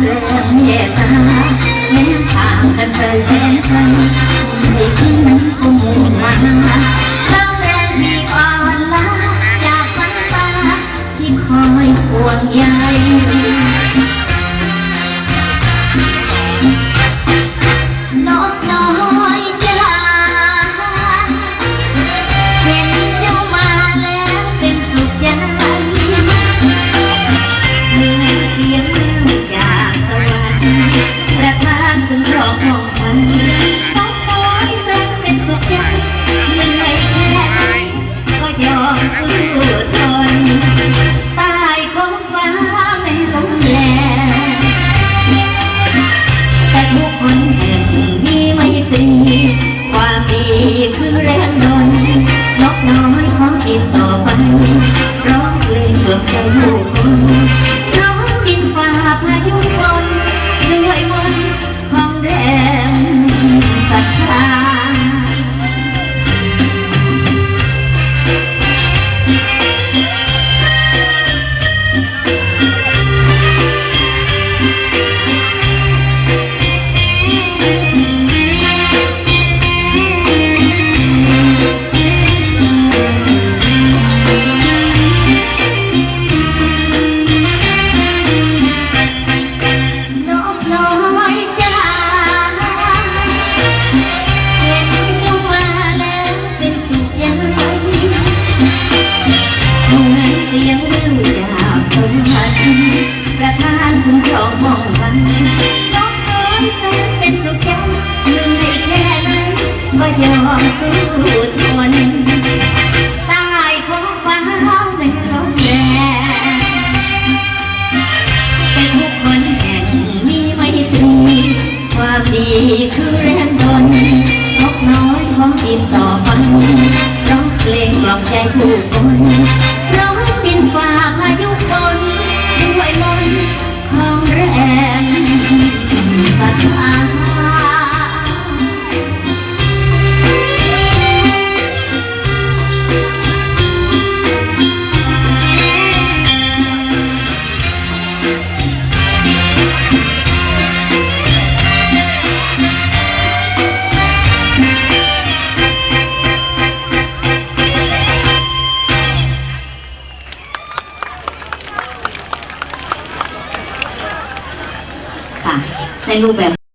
មេតាមានខាងកាន់ទៅតែមិនមិនគុំមកណា คือแรงดนนกน้อยขอติดต่อไป ประธานคุณคองมองวันสองคนนั้นเป็นสุขใจลืได้แค่นก็ยอมสู้ทนใต้ของฟ้าในลมแรงเปรุกคนแห่งมีไม่ตรีความดีคือแรงดนนกน้อยของดินต่อไปร้องเพลงกล่อมใจผู้คน Vanuatu Luber.